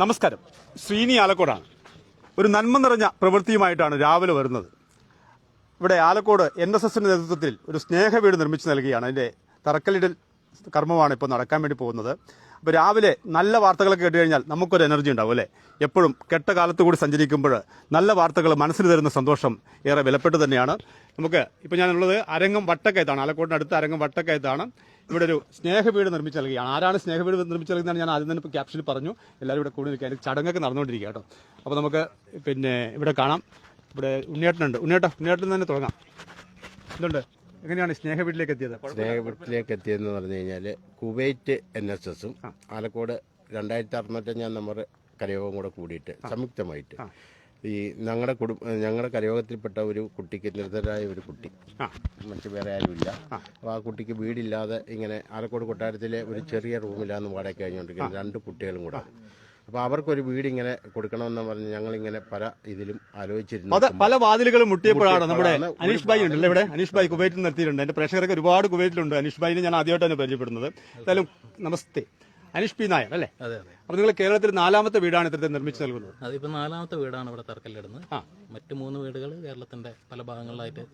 നമസ്കാരം. ശ്രീനി ആലക്കോടാണ്. ഒരു നന്മ നിറഞ്ഞ പ്രവൃത്തിയുമായിട്ടാണ് രാവിലെ വരുന്നത്. ഇവിടെ ആലക്കോട് എൻ എസ് എസിന്റെ നേതൃത്വത്തിൽ ഒരു സ്നേഹ വീട് നിർമ്മിച്ചു നൽകുകയാണ് അതിന്റെ തറക്കല്ലിടൽ കർമ്മമാണ് ഇപ്പോൾ നടക്കാൻ വേണ്ടി പോകുന്നത്. അപ്പോൾ രാവിലെ നല്ല വാർത്തകളൊക്കെ കേട്ട് കഴിഞ്ഞാൽ നമുക്കൊരു എനർജി ഉണ്ടാവും അല്ലേ? എപ്പോഴും കെട്ട കാലത്ത് കൂടി സഞ്ചരിക്കുമ്പോൾ നല്ല വാർത്തകൾ മനസ്സിന് തരുന്ന സന്തോഷം ഏറെ വിലപ്പെട്ട് തന്നെയാണ്. നമുക്ക് ഇപ്പോൾ ഞാനുള്ളത് അരങ്ങം വട്ടക്കയത്താണ്. ആലക്കോടിനടുത്ത് അരങ്ങം വട്ടക്കയത്താണ്. ഇവിടെ ഒരു സ്നേഹവീട് നിർമ്മിച്ച് നൽകുകയാണ് ആരാണ് സ്നേഹവീട് നിർമ്മിച്ച് നൽകുന്നതാണ് ഞാൻ ആദ്യം തന്നെ ഇപ്പോൾ ക്യാപ്ഷനിൽ പറഞ്ഞു. എല്ലാവരും ഇവിടെ കൂടി നിൽക്കുക അതിന് ചടങ്ങൊക്കെ നടന്നുകൊണ്ടിരിക്കുക കേട്ടോ. അപ്പോൾ നമുക്ക് പിന്നെ ഇവിടെ കാണാം. ഇവിടെ ഉണ്ണിയേട്ടനുണ്ട്. ഉണ്ണിയേട്ട ഉണ്ണിയേട്ടൻ തന്നെ തുടങ്ങാം. എന്തുണ്ട്? എങ്ങനെയാണ് സ്നേഹവീട്ടിലേക്ക് എത്തിയത്? സ്നേഹവീട്ടിലേക്ക് എത്തിയതെന്ന് പറഞ്ഞു കഴിഞ്ഞാൽ കുവൈറ്റ് എൻ എസ് എസും ആലക്കോട് രണ്ടായിരത്തി അറുന്നൂറ്റഞ്ചാം നമ്പർ കരയോഗം കൂടെ കൂടിയിട്ട് സംയുക്തമായിട്ട് ഈ ഞങ്ങളുടെ കുടുംബ ഞങ്ങളുടെ കരയോഗത്തിൽപ്പെട്ട ഒരു കുട്ടിക്ക് നിർദ്ധരായ ഒരു കുട്ടി. മറ്റു വേറെ ആരുമില്ല. അപ്പോൾ ആ കുട്ടിക്ക് വീടില്ലാതെ ഇങ്ങനെ ആലക്കോട് കൊട്ടാരത്തിലെ ഒരു ചെറിയ റൂമിലാണ് വാടക കഴിഞ്ഞുകൊണ്ടിരിക്കുന്നത് രണ്ട് കുട്ടികളും കൂടെ. അപ്പോൾ അവർക്കൊരു വീട് ഇങ്ങനെ കൊടുക്കണമെന്ന് പറഞ്ഞ് ഞങ്ങളിങ്ങനെ പല ഇതിലും ആലോചിച്ചിരുന്നു. പല വാതിലുകളും മുട്ടിയപ്പോഴാണ് നമ്മുടെ അനീഷ് ഭായി ഉണ്ടല്ലോ ഇവിടെ? അനീഷ് ഭായി കുവൈറ്റിൽ നിർത്തിയിട്ടുണ്ട്. എന്റെ പ്രേക്ഷകർക്ക് ഒരുപാട് കുവൈറ്റിലുണ്ട്. അനീഷ് ഭായിനെ ഞാൻ ആദ്യമായിട്ടാണ് പരിചയപ്പെടുന്നത്. എന്തായാലും നമസ്തേ. അനീഷ് പി നായർ അല്ലേ? അതെ അതെ. അപ്പൊ നിങ്ങൾ കേരളത്തിൽ നാലാമത്തെ വീടാണ് ഇത്തരത്തിൽ നിർമ്മിച്ചു നൽകുന്നത്. അതിപ്പോ നാലാമത്തെ വീടാണ് ഇവിടെ തറക്കല്ലിടുന്നത്. മറ്റു മൂന്ന് വീടുകൾ കേരളത്തിന്റെ പല ഭാഗങ്ങളിലായിട്ട്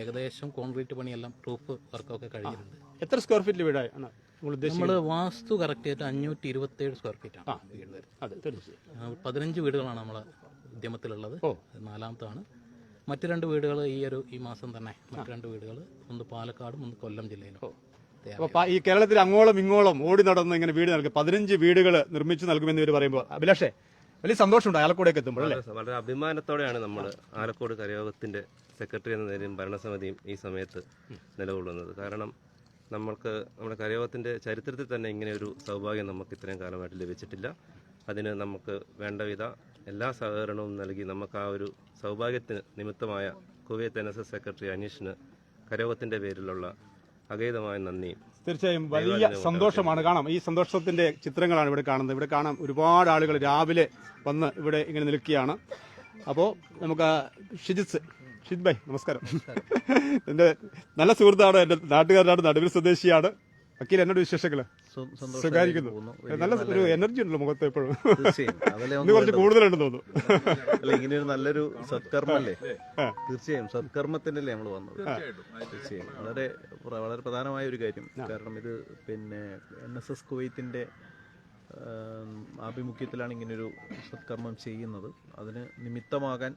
ഏകദേശം കോൺക്രീറ്റ് പണിയെല്ലാം റൂഫ് വർക്കൊക്കെ കഴിഞ്ഞിട്ടുണ്ട്. എത്ര സ്ക്വയർ ഫീറ്റിൽ ഉദ്ദേശിക്കുന്നത്? നമ്മൾ വാസ്തു കറക്റ്റ് ആയിട്ട് അഞ്ഞൂറ്റി ഇരുപത്തി ഏഴ് സ്ക്വയർ ഫീറ്റ് ആണ് വീട് വരുന്നത്. പതിനഞ്ച് വീടുകളാണ് നമ്മളെ ഉദ്യമത്തിലുള്ളത്. നാലാമത്താണ്. മറ്റു രണ്ട് വീടുകൾ ഈ ഒരു ഈ മാസം തന്നെ മറ്റു രണ്ട് വീടുകൾ ഒന്ന് പാലക്കാടും ഒന്ന് കൊല്ലം ജില്ലയിലും. അപ്പൊ ഈ കേരളത്തിൽ അങ്ങോളം ഇങ്ങോളം ഓടി നടന്ന് ഇങ്ങനെ വീട് നൽകും പതിനഞ്ച് വീടുകൾ നിർമ്മിച്ചു നൽകുമെന്ന് ഇവർ പറയുമ്പോൾ അഭിലാഷേ വലിയ സന്തോഷമുണ്ട് ആലക്കോടേക്ക് എത്തുമ്പോൾ അല്ലേ? വളരെ- വളരെ അഭിമാനത്തോടെയാണ് നമ്മൾ ആലക്കോട് കരയോഗത്തിന്റെ സെക്രട്ടറി എന്ന നിലയും ഭരണസമിതിയും ഈ സമയത്ത് നിലകൊള്ളുന്നത്. കാരണം നമ്മൾക്ക് നമ്മുടെ കരയോഗത്തിന്റെ ചരിത്രത്തിൽ തന്നെ ഇങ്ങനെ ഒരു സൗഭാഗ്യം നമുക്ക് ഇത്രയും കാലമായിട്ട് ലഭിച്ചിട്ടില്ല. അതിന് നമുക്ക് വേണ്ടവിധ എല്ലാ സഹകരണവും നൽകി നമുക്ക് ആ ഒരു സൗഭാഗ്യത്തിന് നിമിത്തമായ Kuwait N S S secretary അനീഷിന് കരയോഗത്തിന്റെ പേരിലുള്ള അഗൈതമായ നന്ദി. തീർച്ചയായും വലിയ സന്തോഷമാണ്. കാണാം ഈ സന്തോഷത്തിന്റെ ചിത്രങ്ങളാണ് ഇവിടെ കാണുന്നത്. ഇവിടെ കാണാം ഒരുപാട് ആളുകൾ രാവിലെ വന്ന് ഇവിടെ ഇങ്ങനെ നിൽക്കുകയാണ്. അപ്പോൾ നമുക്ക് ഷിജിത്ത് ഷിജിത് ഭായ് നമസ്കാരം. എന്റെ നല്ല സുഹൃത്താണ് എന്റെ നാട്ടുകാരനാണ് നടുവിൽ സ്വദേശിയാണ്. വക്കീൽ എന്നോട് വിശേഷങ്ങൾ? സുഖാരിക്കുന്നു നല്ല ഒരു എനർജി ഉണ്ടല്ലോ മുഖത്ത് എപ്പോഴും. ഇന്ന് കുറച്ച് കൂടുതലുണ്ടെന്ന് തോന്നുന്നു. അല്ല ഇങ്ങനെ ഒരു നല്ലൊരു സത്കർമ്മല്ലേ? തീർച്ചയായും. സത്കർമ്മത്തിനല്ലേ നമ്മൾ വന്നത്? തീർച്ചയായും. വളരെ വളരെ പ്രധാനമായ ഒരു കാര്യം. കാരണം ഇത് പിന്നെ എൻ എസ് എസ് കുവൈത്തിന്റെ ആഭിമുഖ്യത്തിലാണ് ഇങ്ങനൊരു സത്കർമ്മം ചെയ്യുന്നത്. അതിന് നിമിത്തമാകാൻ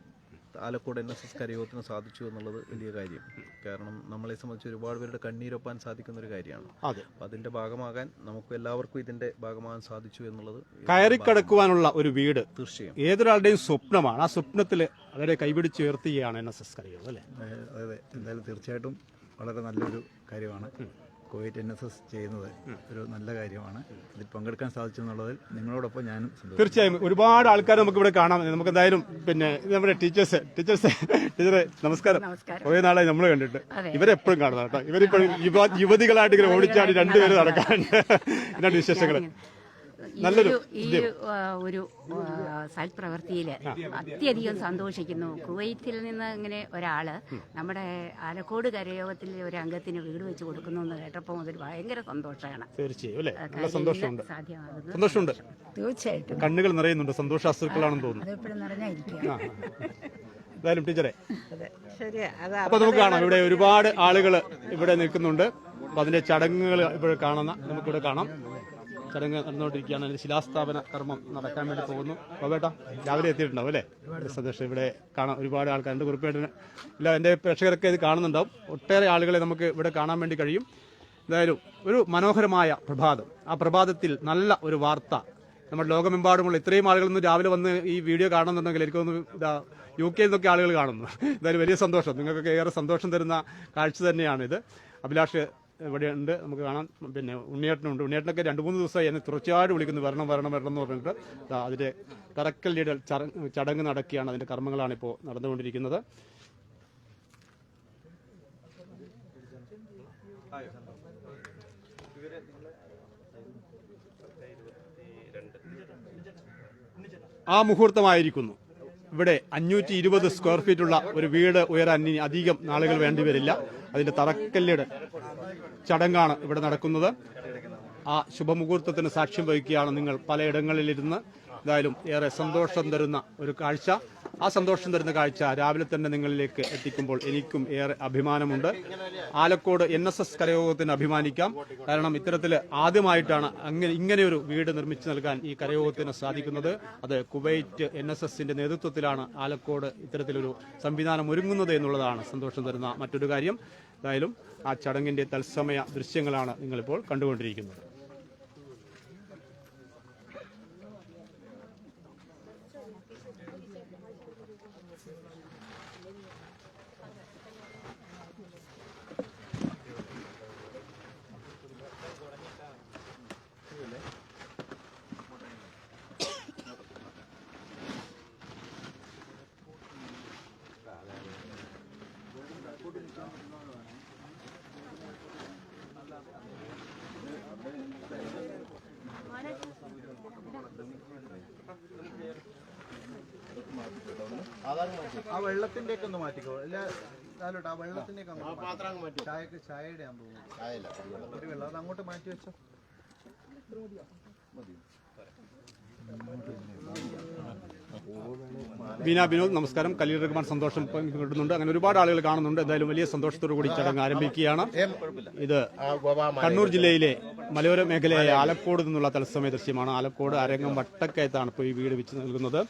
ആലക്കോട് എൻ എസ് എസ് കരയോഗത്തിന് സാധിച്ചു എന്നുള്ളത് വലിയ കാര്യം. കാരണം നമ്മളെ സംബന്ധിച്ച് ഒരുപാട് പേരുടെ കണ്ണീരൊപ്പാൻ സാധിക്കുന്ന ഒരു കാര്യമാണ് അപ്പൊ അതിന്റെ ഭാഗമാകാൻ നമുക്ക് എല്ലാവർക്കും ഇതിന്റെ ഭാഗമാകാൻ സാധിച്ചു എന്നുള്ളത് കയറി കടക്കുവാനുള്ള ഒരു വീട് തീർച്ചയായും. ഏതൊരാളുടെയും സ്വപ്നമാണ്. ആ സ്വപ്നത്തിൽ അവരെ കൈപിടിച്ചുയർത്തുകയാണ് എൻ എസ് എസ് കരയോഗം അല്ലേ? അതെ അതെ. എന്തായാലും തീർച്ചയായിട്ടും വളരെ നല്ലൊരു കാര്യമാണ്. കുവൈറ്റ് എൻ എസ് എസ് ചെയ്യുന്നത് ഒരു നല്ല കാര്യമാണ്. ഇതിൽ പങ്കെടുക്കാൻ സാധിച്ചു എന്നുള്ളതിൽ നിങ്ങളോടൊപ്പം ഞാനും തീർച്ചയായും ഒരുപാട് ആൾക്കാർ നമുക്ക് ഇവിടെ കാണാം. നമുക്ക് എന്തായാലും പിന്നെ നമ്മുടെ ടീച്ചേഴ്സ് ടീച്ചേഴ്സ് ടീച്ചറെ നമസ്കാരം. കുറേ നാളെ നമ്മൾ കണ്ടിട്ട്. ഇവരെപ്പോഴും കാണുന്നതാട്ടോ ഇവരിപ്പോഴും യുവ യുവതികളായിട്ട് ഇങ്ങനെ ഓടിച്ചാടി രണ്ടുപേരും നടക്കാറുണ്ട്. എന്നാണ് വിശേഷങ്ങൾ? നല്ലൊരു ഈ ഒരു, ആ, പ്രവൃത്തിയിൽ സൽപ്രവൃത്തിയിൽ അത്യധികം സന്തോഷിക്കുന്നു. കുവൈത്തിൽ നിന്ന് ഇങ്ങനെ ഒരാൾ നമ്മുടെ ആലക്കോട് കരയോഗത്തിൽ ഒരു അംഗത്തിന് വീട് വെച്ച് കൊടുക്കുന്നു എന്ന് കേട്ടപ്പോൾ മുതൽ ഭയങ്കര സന്തോഷമാണ്. തീർച്ചയായും സന്തോഷമുണ്ട്. തീർച്ചയായിട്ടും. കണ്ണുകൾ നിറയുന്നുണ്ട്. സന്തോഷാസ്തുക്കളാണെന്ന് തോന്നുന്നു. എന്തായാലും ടീച്ചറെ അപ്പൊ നമുക്ക് കാണാം. ഇവിടെ ഒരുപാട് ആളുകൾ ഇവിടെ നിൽക്കുന്നുണ്ട്. അപ്പൊ അതിന്റെ ചടങ്ങുകൾ ഇവിടെ കാണുന്ന നമുക്കിവിടെ കാണാം. ചടങ്ങ് നടന്നുകൊണ്ടിരിക്കുകയാണ്. അതിന്റെ ശിലാസ്ഥാപന കർമ്മം നടക്കാൻ വേണ്ടി പോകുന്നു. ബേട്ടാ രാവിലെ എത്തിയിട്ടുണ്ടാവും അല്ലേ? സന്തോഷം. ഇവിടെ കാണാൻ ഒരുപാട് ആൾക്കാർ എന്റെ കുറിപ്പേട്ടിന് ഇല്ല എന്റെ പ്രേക്ഷകരൊക്കെ ഇത് കാണുന്നുണ്ടാവും. ഒട്ടേറെ ആളുകളെ നമുക്ക് ഇവിടെ കാണാൻ വേണ്ടി കഴിയും. എന്തായാലും ഒരു മനോഹരമായ പ്രഭാതം. ആ പ്രഭാതത്തിൽ നല്ല ഒരു വാർത്ത. നമ്മുടെ ലോകമെമ്പാടുമുള്ള ഇത്രയും ആളുകൾ ഇന്ന് രാവിലെ വന്ന് ഈ വീഡിയോ കാണുന്നുണ്ടെങ്കിൽ എനിക്കൊന്ന് ഇതാ യു കെയിൽ നിന്നൊക്കെ ആളുകൾ കാണുന്നു. എന്തായാലും വലിയ സന്തോഷം. നിങ്ങൾക്കൊക്കെ ഏറെ സന്തോഷം തരുന്ന കാഴ്ച തന്നെയാണിത്. അഭിലാഷ് ഇവിടെ ഉണ്ട് നമുക്ക് കാണാം. പിന്നെ ഉണ്ണിയേട്ടനുണ്ട്. ഉണ്ണിയേട്ടനൊക്കെ രണ്ട് മൂന്ന് ദിവസമായി എന്നെ തുടർച്ചയായിട്ട് വിളിക്കുന്നു. വരണം വരണം വരണം എന്ന് പറഞ്ഞിട്ട് അതിന്റെ ചട- ചടങ്ങ് നടക്കുകയാണ്. അതിന്റെ കർമ്മങ്ങളാണ് ഇപ്പോൾ നടന്നുകൊണ്ടിരിക്കുന്നത്. ആ മുഹൂർത്തമായിരിക്കുന്നു. ഇവിടെ അഞ്ഞൂറ്റി ഇരുപത് സ്ക്വയർ ഫീറ്റുള്ള ഒരു വീട് ഉയരാൻ ഇനി അധികം നാളുകൾ വേണ്ടിവരില്ല അതിന്റെ തറക്കല്ലിട് ചടങ്ങാണ് ഇവിടെ നടക്കുന്നത്. ആ ശുഭമുഹൂർത്തത്തിന് സാക്ഷ്യം വഹിക്കുകയാണ് നിങ്ങൾ പലയിടങ്ങളിലിരുന്ന് എന്തായാലും ഏറെ സന്തോഷം തരുന്ന ഒരു കാഴ്ച. ആ സന്തോഷം തരുന്ന കാഴ്ച രാവിലെ തന്നെ നിങ്ങളിലേക്ക് എത്തിക്കുമ്പോൾ എനിക്കും ഏറെ അഭിമാനമുണ്ട്. ആലക്കോട് എൻ എസ് എസ് കരയോഗത്തിന് അഭിമാനിക്കാം. കാരണം ഇത്തരത്തിൽ ആദ്യമായിട്ടാണ് അങ്ങനെ ഇങ്ങനെയൊരു വീട് നിർമ്മിച്ചു നൽകാൻ ഈ കരയോഗത്തിന് സാധിക്കുന്നത്. അത് കുവൈറ്റ് എൻ എസ് എസിന്റെ നേതൃത്വത്തിലാണ് ആലക്കോട് ഇത്തരത്തിലൊരു സംവിധാനം ഒരുങ്ങുന്നത് എന്നുള്ളതാണ് സന്തോഷം തരുന്ന മറ്റൊരു കാര്യം. എന്തായാലും ആ ചടങ്ങിന്റെ തത്സമയ ദൃശ്യങ്ങളാണ് നിങ്ങളിപ്പോൾ കണ്ടുകൊണ്ടിരിക്കുന്നത്. ആ വെള്ളത്തിന്റെ ഒക്കെ ഒന്ന് മാറ്റിക്കോ. അല്ല ആ വെള്ളത്തിന്റെ ഒക്കെ ചായക്ക് ചായയുടെ ആ ഒരു വെള്ളം അത് അങ്ങോട്ട് മാറ്റി വെച്ചോ. ബീന ബിനോദ് നമസ്കാരം. കലീൽ റഹ്മാൻ സന്തോഷം കിട്ടുന്നുണ്ട്. അങ്ങനെ ഒരുപാട് ആളുകൾ കാണുന്നുണ്ട്. എന്തായാലും വലിയ സന്തോഷത്തോടു കൂടി ചടങ്ങ് ആരംഭിക്കുകയാണ്. ഇത് കണ്ണൂർ ജില്ലയിലെ മലയോര മേഖലയായ ആലക്കോട് നിന്നുള്ള തത്സമയ ദൃശ്യമാണ്. ആലക്കോട് അരങ്ങം വട്ടക്കയത്താണ് ഇപ്പോൾ ഈ വീട് വെച്ച് നൽകുന്നത്.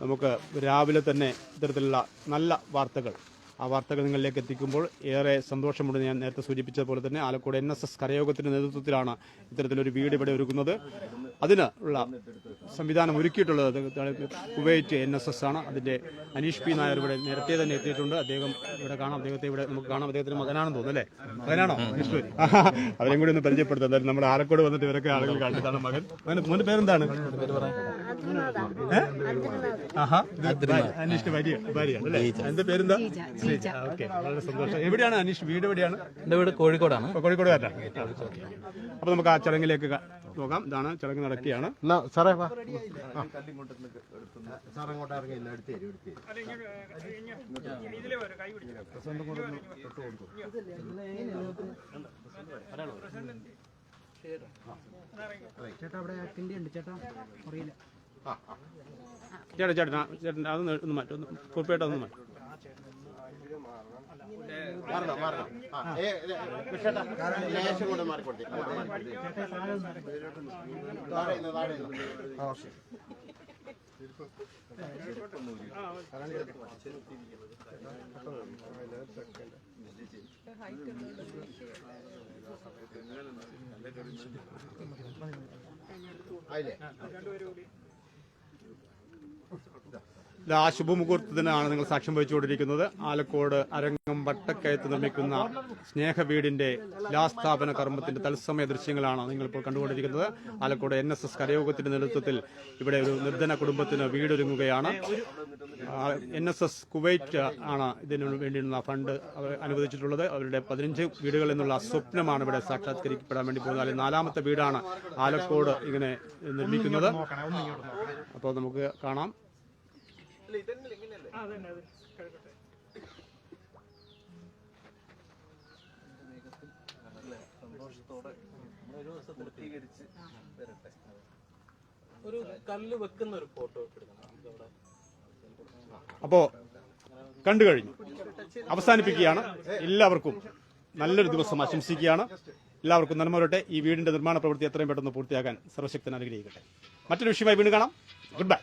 നമുക്ക് രാവിലെ തന്നെ ഇത്തരത്തിലുള്ള നല്ല വാർത്തകൾ. ആ വാർത്തകൾ നിങ്ങളിലേക്ക് എത്തിക്കുമ്പോൾ ഏറെ സന്തോഷമുണ്ട് ഞാൻ നേരത്തെ സൂചിപ്പിച്ചതുപോലെ തന്നെ ആലക്കോട് എൻ എസ് എസ് കരയോഗത്തിന്റെ നേതൃത്വത്തിലാണ് ഇത്തരത്തിലൊരു വീട് ഇവിടെ ഒരുക്കുന്നത്. അതിന് ഉള്ള സംവിധാനം ഒരുക്കിയിട്ടുള്ളത് കുവൈറ്റ് എൻ എസ് എസ് ആണ്. അതിന്റെ അനീഷ് പി നായർ ഇവിടെ നേരത്തെ തന്നെ എത്തിയിട്ടുണ്ട്. അദ്ദേഹം ഇവിടെ കാണാം. അദ്ദേഹത്തെ ഇവിടെ നമുക്ക് കാണാം. അദ്ദേഹത്തിന്റെ മകനാണെന്ന് തോന്നുന്നു അല്ലേ? മകനാണോ? പി? അവരെയും കൂടി ഒന്ന് പരിചയപ്പെടുത്തുന്നത് നമ്മുടെ ആലക്കോട് വന്നിട്ട് ഇവരൊക്കെ ആളുകൾ കണ്ടിട്ടാണ് മകൻ. മോന്റെ പേരെന്താണ്? അനീഷിന്റെ ഭാര്യ ഭാര്യയാണ് അല്ലേ? എന്റെ പേരെന്താ? ഓക്കെ. വളരെ സന്തോഷം. എവിടെയാണ് അനീഷ്? വീട് എവിടെയാണ്? എന്റെ വീട് കോഴിക്കോടാണ്. കോഴിക്കോട് അപ്പൊ നമുക്ക് ആ ചടങ്ങിലേക്ക് ക- പോകാം. ഇതാണ് ചടങ്ങ് നടക്കുകയാണ് എന്നാ സാറേ ചേട്ടാ അവിടെ സാർ ഉണ്ട്. ചേട്ടാ ഇല്ല ചേട്ടാ ചേട്ടാ ചേട്ടൻ അതൊന്ന് ഒന്ന് മാറ്റും കുറിപ്പായിട്ട് അതൊന്ന് മാറ്റും. മാറണം മാറണം ആ, ഏ, ഏ, വിഷേട്ടാ, ലേശം കൂടെ മാറിക്കൊടുത്തേ. താഴെ നിന്ന്, താഴെ നിന്ന്. ആ, ശരി. ആയില്ലേ ഇത് ആ ശുഭമുഹൂർത്തത്തിനാണ് നിങ്ങൾ സാക്ഷ്യം വഹിച്ചുകൊണ്ടിരിക്കുന്നത്. ആലക്കോട് അരങ്ങം വട്ടക്കയത്ത് നിർമ്മിക്കുന്ന സ്നേഹ വീടിന്റെ ലാസ്ഥാപന കർമ്മത്തിന്റെ തത്സമയ ദൃശ്യങ്ങളാണ് നിങ്ങൾ ഇപ്പോൾ കണ്ടുകൊണ്ടിരിക്കുന്നത്. ആലക്കോട് എൻ എസ് എസ് കരയോഗത്തിന്റെ നേതൃത്വത്തിൽ ഇവിടെ ഒരു നിർധന കുടുംബത്തിന് വീടൊരുങ്ങുകയാണ്. എൻ എസ് എസ് കുവൈറ്റ് ആണ് ഇതിനു വേണ്ടിയുള്ള ഫണ്ട് അനുവദിച്ചിട്ടുള്ളത്. അവരുടെ പതിനഞ്ച് വീടുകൾ എന്നുള്ള സ്വപ്നമാണ് ഇവിടെ സാക്ഷാത്കരിക്കപ്പെടാൻ വേണ്ടി പോകുന്നത്. അല്ലെങ്കിൽ നാലാമത്തെ വീടാണ് ആലക്കോട് ഇങ്ങനെ നിർമ്മിക്കുന്നത്. അപ്പോൾ നമുക്ക് കാണാം. ഒരു കല്ല് വെക്കുന്ന ഒരു ഫോട്ടോ അപ്പോ കണ്ടു കഴിഞ്ഞു. അവസാനിപ്പിക്കുകയാണ്. എല്ലാവർക്കും നല്ലൊരു ദിവസം ആശംസിക്കുകയാണ്. എല്ലാവർക്കും നന്മ വരട്ടെ. ഈ വീടിന്റെ നിർമ്മാണ പ്രവൃത്തി എത്രയും പെട്ടെന്ന് പൂർത്തിയാക്കാൻ സർവശക്തൻ അനുഗ്രഹിക്കട്ടെ. മറ്റൊരു വിഷയമായി വീണ്ടും കാണാം. Good bye